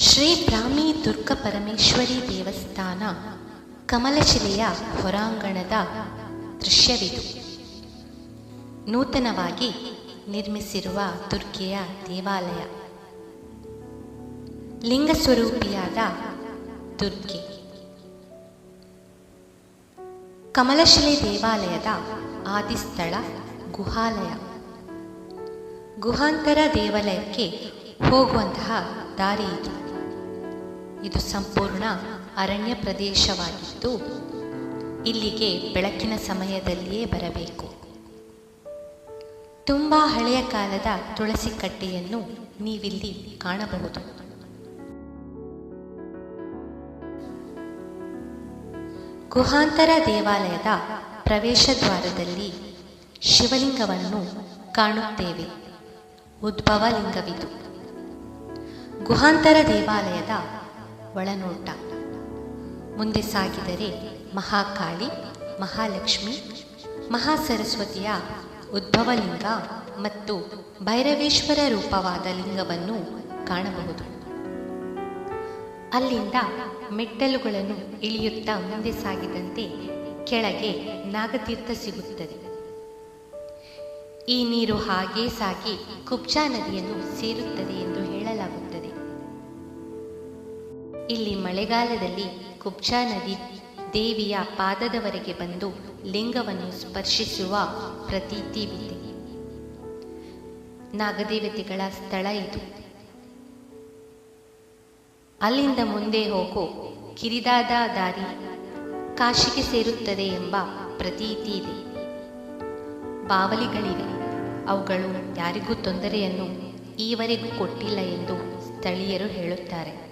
ಶ್ರೀ ಬ್ರಾಹ್ಮಿ ದುರ್ಗ ಪರಮೇಶ್ವರಿ ದೇವಸ್ಥಾನ, ಕಮಲಶಿಲೆಯ ಹೊರಾಂಗಣದ ದೃಶ್ಯವಿದು. ನೂತನವಾಗಿ ನಿರ್ಮಿಸಿರುವ ದುರ್ಗೆಯ ದೇವಾಲಯ. ಲಿಂಗ ಸ್ವರೂಪಿಯಾದ ದುರ್ಗೆ. ಕಮಲಶಿಲೆ ದೇವಾಲಯದ ಆದಿಸ್ಥಳ ಗುಹಾಲಯ. ಗುಹಾಂತರ ದೇವಾಲಯಕ್ಕೆ ಹೋಗುವಂತಹ ದಾರಿ ಇದು. ಇದು ಸಂಪೂರ್ಣ ಅರಣ್ಯ ಪ್ರದೇಶವಾಗಿದ್ದು, ಇಲ್ಲಿಗೆ ಬೆಳಕಿನ ಸಮಯದಲ್ಲಿಯೇ ಬರಬೇಕು. ತುಂಬ ಹಳೆಯ ಕಾಲದ ತುಳಸಿ ಕಟ್ಟೆಯನ್ನು ನೀವಿಲ್ಲಿ ಕಾಣಬಹುದು. ಗುಹಾಂತರ ದೇವಾಲಯದ ಪ್ರವೇಶ ದ್ವಾರದಲ್ಲಿ ಶಿವಲಿಂಗವನ್ನು ಕಾಣುತ್ತೇವೆ. ಉದ್ಭವ ಲಿಂಗವಿದು ಗುಹಾಂತರ ದೇವಾಲಯದ ಒಳನೋಟ. ಮುಂದೆ ಸಾಗಿದರೆ ಮಹಾಕಾಳಿ, ಮಹಾಲಕ್ಷ್ಮಿ, ಮಹಾಸರಸ್ವತಿಯ ಉದ್ಭವಲಿಂಗ ಮತ್ತು ಭೈರವೇಶ್ವರ ರೂಪವಾದ ಲಿಂಗವನ್ನು ಕಾಣಬಹುದು. ಅಲ್ಲಿಂದ ಮೆಟ್ಟಲುಗಳನ್ನು ಇಳಿಯುತ್ತಾ ಮುಂದೆ ಸಾಗಿದಂತೆ ಕೆಳಗೆ ನಾಗತೀರ್ಥ ಸಿಗುತ್ತದೆ. ಈ ನೀರು ಹಾಗೇ ಸಾಗಿ ಕುಬ್ಜಾ ನದಿಯನ್ನು ಸೇರುತ್ತದೆ ಎಂದು ಇಲ್ಲಿ ಮಳೆಗಾಲದಲ್ಲಿ ಕುಬ್ಜಾ ನದಿ ದೇವಿಯ ಪಾದದವರೆಗೆ ಬಂದು ಲಿಂಗವನ್ನು ಸ್ಪರ್ಶಿಸುವ ಪ್ರತೀತಿವಿದೆ ನಾಗದೇವತೆಗಳ ಸ್ಥಳ ಇದು. ಅಲ್ಲಿಂದ ಮುಂದೆ ಹೋಗೋ ಕಿರಿದಾದ ದಾರಿ ಕಾಶಿಗೆ ಸೇರುತ್ತದೆ ಎಂಬ ಪ್ರತೀತಿ ಇದೆ. ಬಾವಲಿಗಳಿವೆ. ಅವುಗಳು ಯಾರಿಗೂ ತೊಂದರೆಯನ್ನು ಈವರೆಗೂ ಕೊಟ್ಟಿಲ್ಲ ಎಂದು ಸ್ಥಳೀಯರು ಹೇಳುತ್ತಾರೆ.